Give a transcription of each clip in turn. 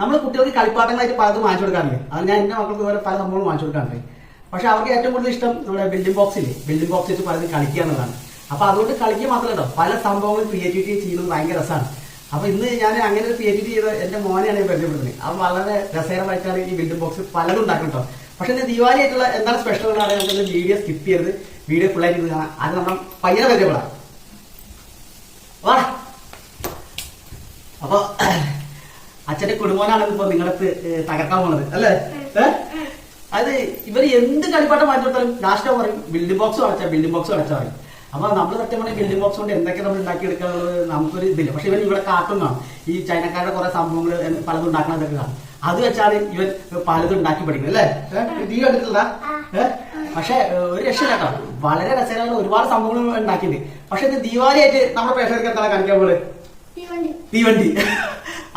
നമ്മൾ കുട്ടികൾക്ക് കളിപ്പാട്ടങ്ങളായിട്ട് പലതും വാങ്ങിച്ചു കൊടുക്കാറുണ്ട്. അത് ഞാൻ എന്റെ മക്കൾക്ക് ഇതുപോലെ പല സംഭവങ്ങളും വാങ്ങിച്ചു കൊടുക്കാറുണ്ട്. പക്ഷെ അവർക്ക് ഏറ്റവും കൂടുതൽ ഇഷ്ടം നമ്മുടെ ബിൽഡിംഗ് ബോക്സ് ഇല്ലേ? ബിൽഡിംഗ് ബോക്സ് വെച്ച് പലതും കളിക്കുക എന്നുള്ളതാണ്. അപ്പൊ അതുകൊണ്ട് കളിക്കുക മാത്രമല്ല പല സംഭവങ്ങളും ക്രിയേറ്റിവിറ്റി ചെയ്യുന്നത് ഭയങ്കര രസമാണ് അപ്പൊ ഇന്ന് ഞാൻ അങ്ങനെ ഒരു ക്രിയേറ്റിവിറ്റി ചെയ്ത എന്റെ മോനെയാണ് ഞാൻ പരിചയപ്പെടുന്നത് അവൻ വളരെ രസകരമായിട്ടാണ് ഈ ബിൽഡിംഗ് ബോക്സ് പലതും ഉണ്ടാക്കും കേട്ടോ പക്ഷെ ഇന്ന് ദിവാലി ആയിട്ടുള്ള എന്താണ് സ്പെഷ്യൽ എന്ന് പറയാൻ നമുക്ക് വീഡിയോ സ്കിപ്പ് ചെയ്യരുത്. വീഡിയോ ഫുൾ ആയിട്ട് കാണാം. അത് നമ്മൾ പയ്യനെ പരിചയപ്പെടാം. വാ. അപ്പൊ അച്ഛന്റെ കുടുംബനാണ് ഇപ്പൊ നിങ്ങൾക്ക് ഏഹ്, തകർക്കാൻ പോണത് അല്ലേ? അത് ഇവർ എന്ത് കളിപ്പാട്ടം മാറ്റിയെടുത്താലും ലാസ്റ്റ് പറയും ബിൽഡിംഗ് ബോക്സ് അടച്ചാൽ ബിൽഡിംഗ് ബോക്സ് അടച്ചാൽ പറയും. അപ്പൊ നമ്മൾ സത്യം പറഞ്ഞ ബിൽഡിംഗ് ബോക്സ് കൊണ്ട് എന്തൊക്കെ നമ്മൾ ഉണ്ടാക്കിയെടുക്കാനുള്ളത് നമുക്കൊരു ഇതില്ല. പക്ഷെ ഇവൻ ഇവിടെ കാട്ടുന്നതാണ് ഈ ചൈനക്കാരുടെ കുറെ സംഭവങ്ങൾ പലതും ഉണ്ടാക്കണതൊക്കെ കാണും. അത് വെച്ചാണ് ഇവൻ പലതും ഉണ്ടാക്കി പഠിക്കുന്നത് അല്ലേ? നീ കണ്ടിട്ടില്ല പക്ഷെ ഒരു രക്ഷയില്ലാട്ടോ വളരെ രസകരമായ ഒരുപാട് സംഭവങ്ങൾ ഉണ്ടാക്കിയിട്ടുണ്ട്. പക്ഷെ ഇത് ദീപാവലി ആയിട്ട് നമ്മുടെ പ്രേക്ഷകർക്ക് എന്താണ് കാണിക്കാൻ പോലെ തീവണ്ടി.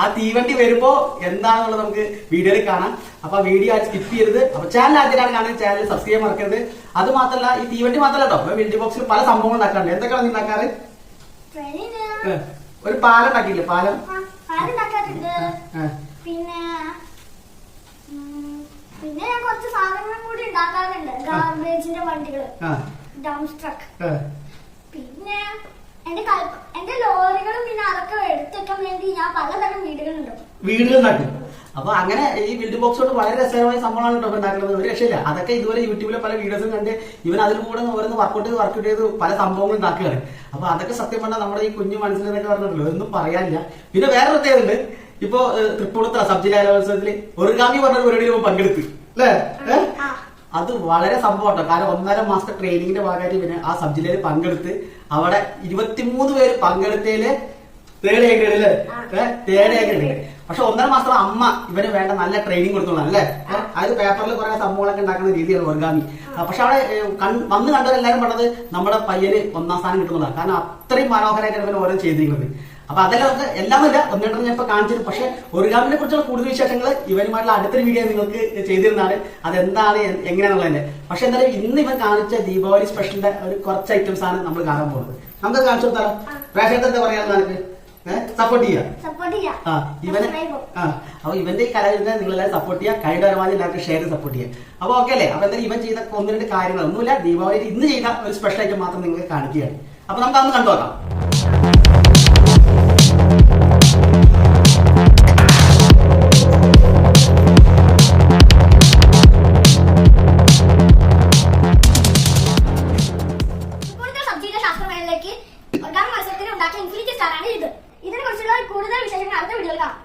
ആ തീവണ്ടി വരുമ്പോ എന്താണെന്നുള്ളത് നമുക്ക് വീഡിയോയിൽ കാണാം. അപ്പൊ ആ വീഡിയോ ആ സ്കിപ്പ് ചെയ്യരുത്. അപ്പൊ ചാനൽ ആദ്യമായിട്ടാണ് കാണുന്നത്. ചാനൽ സബ്സ്ക്രൈബ് മറക്കരുത്. അത് മാത്രമല്ല ഈ തീവണ്ടി മാത്രമല്ല കേട്ടോ വീഡിയോ ബോക്സിൽ പല സംഭവങ്ങൾ ഉണ്ടാക്കാറുണ്ട്. എന്തൊക്കെയാണ് ഉണ്ടാക്കാറ് ഒരു പാലം ഉണ്ടാക്കിയില്ലേ? പാലം? പിന്നെ പിന്നെ ഞാൻ കുറച്ച് സാധനങ്ങളും കൂടി ഉണ്ടാക്കാറുണ്ട്. ഗാർബേജിന്റെ വണ്ടികൾ ട്രക്ക് പിന്നെ എന്റെ എന്റെ ലോറികളും പിന്നെ അതൊക്കെ എടുത്തെക്കാൻ വേണ്ടി ഞാൻ പലതരം വീടുകൾ നട്ടു അപ്പൊ അങ്ങനെ ഈ ബിൽഡ് ബോക്സ് കൊണ്ട് വളരെ രസകരമായ സംഭവമാണ് കേട്ടോ ഉണ്ടാക്കുന്നത് ഒരു രക്ഷയില്ല. അതൊക്കെ ഇതുപോലെ യൂട്യൂബിലെ പല വീഡിയോസും കണ്ട് ഇവൻ അതിൽ കൂടെ ഓരോന്ന് വർക്കൗട്ട് ചെയ്ത് വർക്കൗട്ട് ചെയ്ത് പല സംഭവങ്ങൾ ഉണ്ടാക്കുകയാണ്. അപ്പൊ അതൊക്കെ സത്യം പറഞ്ഞാൽ നമ്മുടെ ഈ കുഞ്ഞു മനസ്സിലെന്നൊക്കെ പറഞ്ഞിട്ടുള്ളൂ. ഒന്നും പറയാനില്ല. പിന്നെ വേറെ പ്രത്യേകത ഉണ്ട്. ഇപ്പൊ തൃപ്പൂണിത്തറ സബ് ജില്ലാ കലോത്സവത്തിൽ ഒരുഗാമി പറഞ്ഞ പരിപാടിയിൽ പങ്കെടുത്ത്. അല്ലേ. അത് വളരെ സംഭവം കേട്ടോ. കാരണം ഒന്നര മാസത്തെ ട്രെയിനിങ്ങിന്റെ ഭാഗമായിട്ട് പിന്നെ ആ സബ് ജില്ലയിൽ പങ്കെടുത്ത് അവിടെ ഇരുപത്തിമൂന്ന് പേര് പങ്കെടുത്തതിൽ തേർഡ് അല്ലേ? തേർഡ് പക്ഷെ ഒന്നര മാസം അമ്മ ഇവന് വേണ്ട നല്ല ട്രെയിനിങ് കൊടുത്തോളാം അല്ലേ? ആ. അത് പേപ്പറിൽ കുറെ സംഭവങ്ങളൊക്കെ ഉണ്ടാക്കുന്ന രീതിയാണ് ഓർഗാമി. പക്ഷെ അവിടെ വന്ന് കണ്ടവരെല്ലാരും പറഞ്ഞത് നമ്മുടെ പയ്യന് ഒന്നാം സ്ഥാനം കിട്ടുന്നതാണ് കാരണം അത്രയും മനോഹരമായിട്ടാണ് ഇവൻ ഓരോ ചെയ്തിരിക്കുന്നത്. അപ്പൊ അതെല്ലാം നമുക്ക് എല്ലാം ഇല്ല ഒന്നെണ്ണം ഞാൻ ഇപ്പൊ കാണിച്ചത് പക്ഷെ ഒറിഗാമിനെ കുറിച്ചുള്ള കൂടുതൽ വിശേഷങ്ങൾ ഇവരുമായിട്ടുള്ള അടുത്തൊരു വീഡിയോ നിങ്ങൾക്ക് ചെയ്തിരുന്നാണ് അതെന്താണ് എങ്ങനെയാണുള്ളത് എങ്ങനെയാണെന്നുള്ളത് പക്ഷെ എന്തായാലും ഇന്ന് ഇവൻ കാണിച്ച ദീപാവലി സ്പെഷ്യലിന്റെ ഒരു കുറച്ച് ഐറ്റംസ് ആണ് നമ്മൾ കാണാൻ പോകുന്നത്. നമുക്ക് കാണിച്ചു കൊടുത്താലോ? പ്രേക്ഷകർക്ക് എന്താ പറയാ നിനക്ക് സപ്പോർട്ട് ചെയ്യുക ആ ഇവനെ ആ അപ്പൊ ഇവന്റെ ഈ കലാവിരുന്ന് നിങ്ങൾ എല്ലാവരും സപ്പോർട്ട് ചെയ്യുക കഴിയുടെ പരമാവധി എല്ലാവർക്കും ഷെയർ സപ്പോർട്ട് ചെയ്യുക അപ്പൊ ഓക്കെ അല്ലേ? അപ്പൊ എന്തായാലും ഇവൻ ചെയ്ത ഒന്ന് രണ്ട് കാര്യങ്ങളൊന്നുമില്ല ദീപാവലി ഇന്ന് ചെയ്ത ഒരു സ്പെഷ്യൽ ഐറ്റം മാത്രം നിങ്ങൾക്ക് കാണിക്കുകയാണ്. അപ്പൊ നമുക്ക് അന്ന് കണ്ടുപോകാം ശാസ്ത്രമേളയിലേക്ക് ഒന്നാം മത്സരത്തിൽ ഉണ്ടാക്കിയ ഇൻഫിനിറ്റി സ്റ്റാറാണ് ഇത്. ഇതിനെക്കുറിച്ചുള്ള കൂടുതൽ വിശേഷങ്ങൾ അടുത്ത വീഡിയോയിൽ കാണാം.